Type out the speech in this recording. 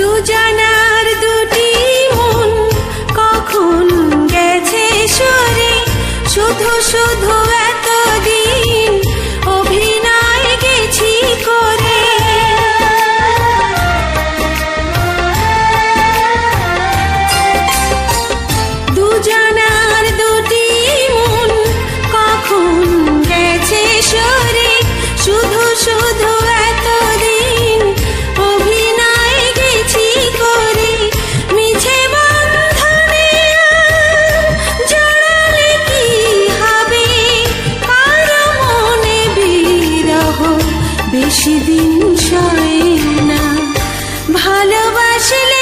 দুজনার দুটি মন কখন গেছে শুধু শুধু দিন না। ভালোবাসলে